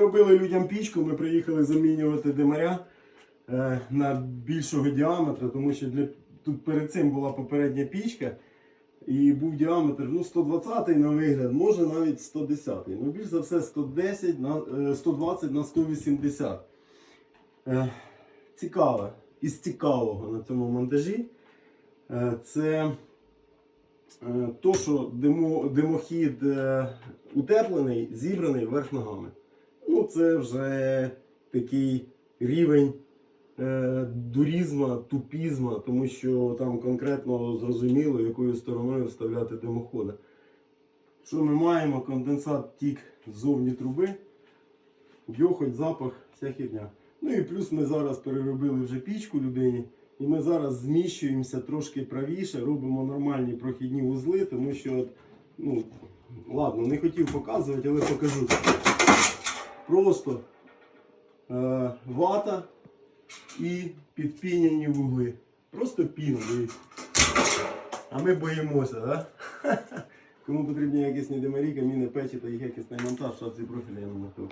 Переробили людям пічку, ми приїхали замінювати димаря е, на більшого діаметра, тому що для, тут перед цим була попередня пічка. І був діаметр ну, 120 на вигляд, може навіть 110. Ну, більш за все 110 на, е, 120 на 180. Е, Цікаве. Із цікавого на цьому монтажі. е, Це е, то, що димо, димохід е, утеплений, зібраний вверх ногами. Ну, це вже такий рівень е, дурізма, тупізма, тому що там конкретно зрозуміло, якою стороною вставляти димоходи. Що ми маємо? Конденсат тік ззовні труби, дьохоть, запах, вся херня. Ну і плюс ми зараз переробили вже пічку людині. І ми зараз зміщуємося трошки правіше, робимо нормальні прохідні вузли, тому що, ну, ладно, не хотів показувати, але покажу. Просто е, вата і підпіняні вугли. Просто дивіться. А ми боїмося, да? Кому потрібні якісні димарі, каміни, печі та їх якісний монтаж, шапці профілі я на